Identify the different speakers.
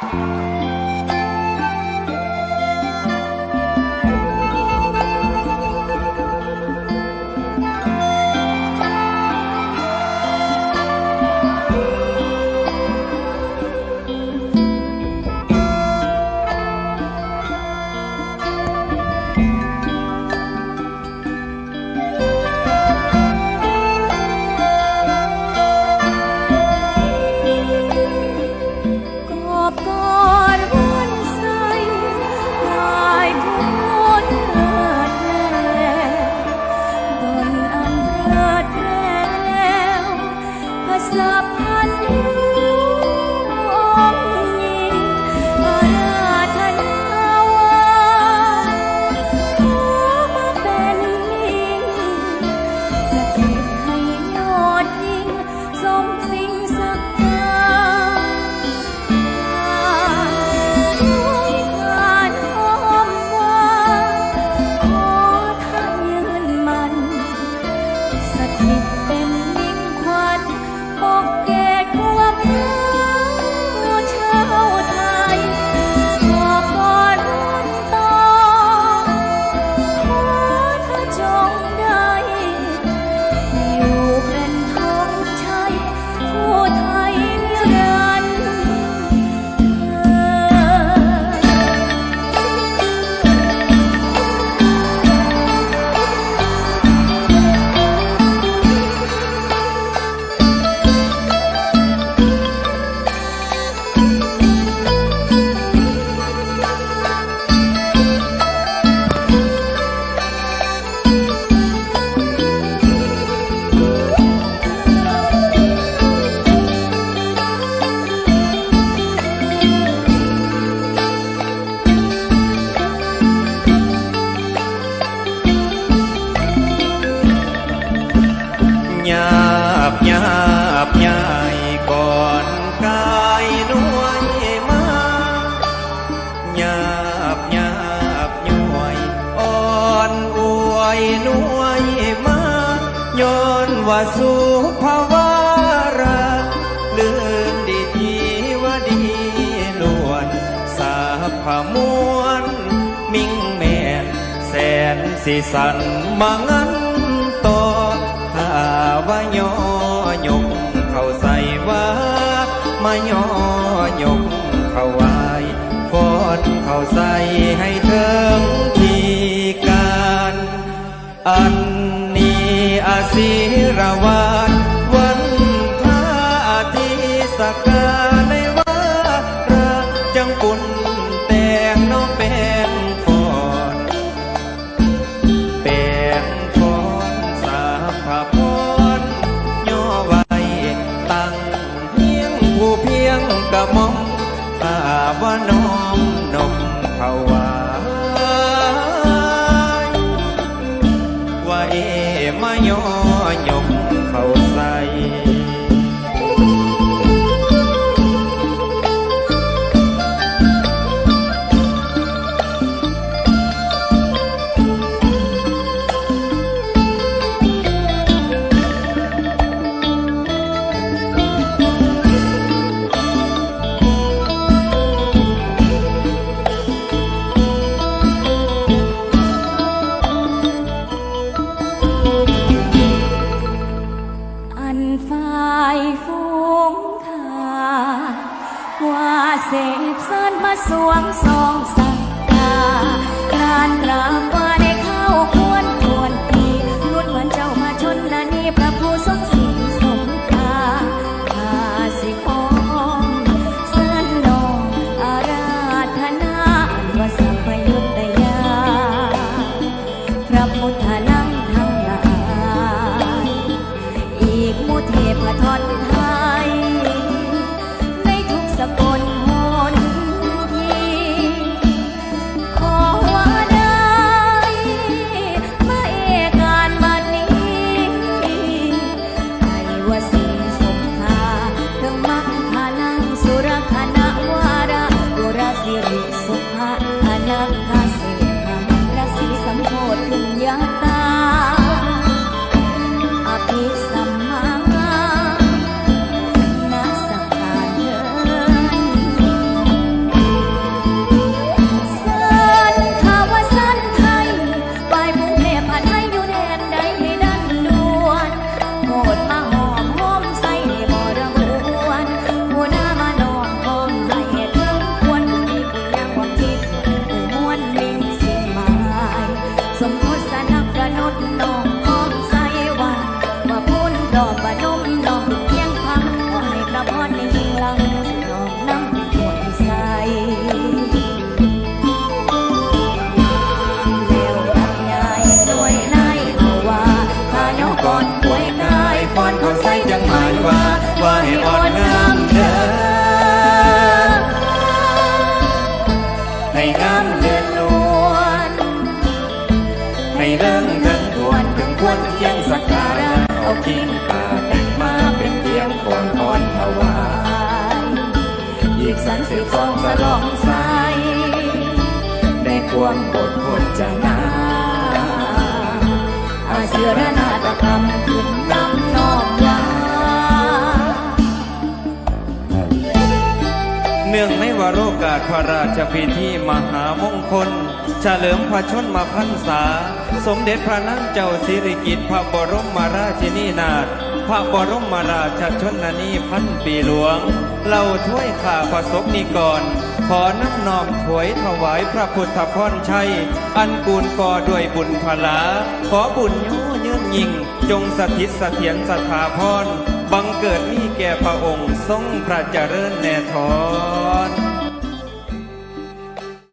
Speaker 1: Thank you. up? ยาบยา
Speaker 2: บยายก่อนกายนวยมายาบยาบย่วยอ่อนอวยนวยมาย้อนว่าสุภาวะรักลืนดีทีว่าดีล้วนสาพมวน มิ่งแม่แสนสิสันมางั้น ว่าย่อยกเขาใส่ว่ามาย่อยกเขาไว้ฟอนเขาใส่ให้เทิงทีการ อันนี้อาศิรวาดวันพระอาทิตย์สกา ยมเข้าใส่
Speaker 1: สวงสองส
Speaker 2: ยิ่งกาแต่งมาเป็นเพียงคนอ่อนถวาย
Speaker 1: อีกสันสิบสองสลองใสได้ความอดทนจะนาอาเสือระนาตกรรมขึ้นนำนอมลา
Speaker 2: เนื่องในวาโรกาสพระราชพิธีมหามงคล เฉลิมพระชนมาพรรษา สมเด็จพระนางเจ้าสิริกิติ์พระบรมราชินีนาถพระบรมราชชนนีพันปีหลวงเราถ้วยข่าประสบนิกร ขอน้ำนอมถวยถวายพระพุทธพรชัย อันกูลก่อด้วยบุญพลา ขอบุญยู่ยืนยิ่ง จงสถิตเสถียรสถาพรบังเกิดมีแก่พระองค์ทรงพระเจริญแน่ทอน